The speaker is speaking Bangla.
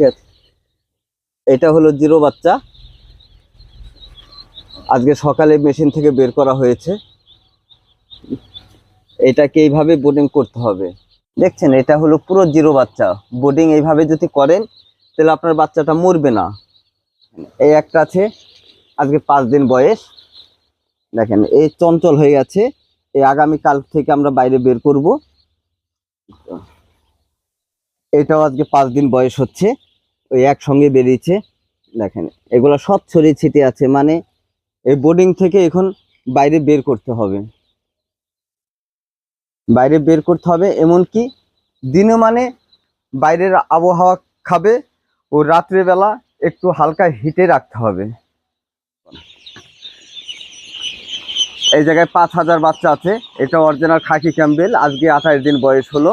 ঠিক আছে। এটা হলো জিরো বাচ্চা। আজকে সকালে মেশিন থেকে বের করা হয়েছে। এটাকে এইভাবে বোর্ডিং করতে হবে। দেখছেন, এটা হলো পুরো জিরো বাচ্চা। বোর্ডিং এইভাবে যদি করেন, তাহলে আপনার বাচ্চাটা মরবে না। এই একটা আছে, আজকে পাঁচ দিন বয়স। দেখেন, এই চঞ্চল হয়ে গেছে। এই আগামী কাল থেকে আমরা বাইরে বের করব। এটাও আজকে পাঁচ দিন বয়স হচ্ছে। ওই একসঙ্গে বেরিয়েছে। দেখেন, এগুলো সব ছড়িয়ে ছিটে আছে মানে এই বোর্ডিং থেকে এখন বাইরে বের করতে হবে। বাইরে বের করতে হবে, এমনকি দিনে মানে বাইরের আবহাওয়া খাবে ও রাত্রেবেলা একটু হালকা হিটে রাখতে হবে। এই জায়গায় পাঁচ হাজার বাচ্চা আছে, এটা অরিজিনাল খাকি ক্যাম্বেল আজকে আঠাশ দিন বয়স হলো।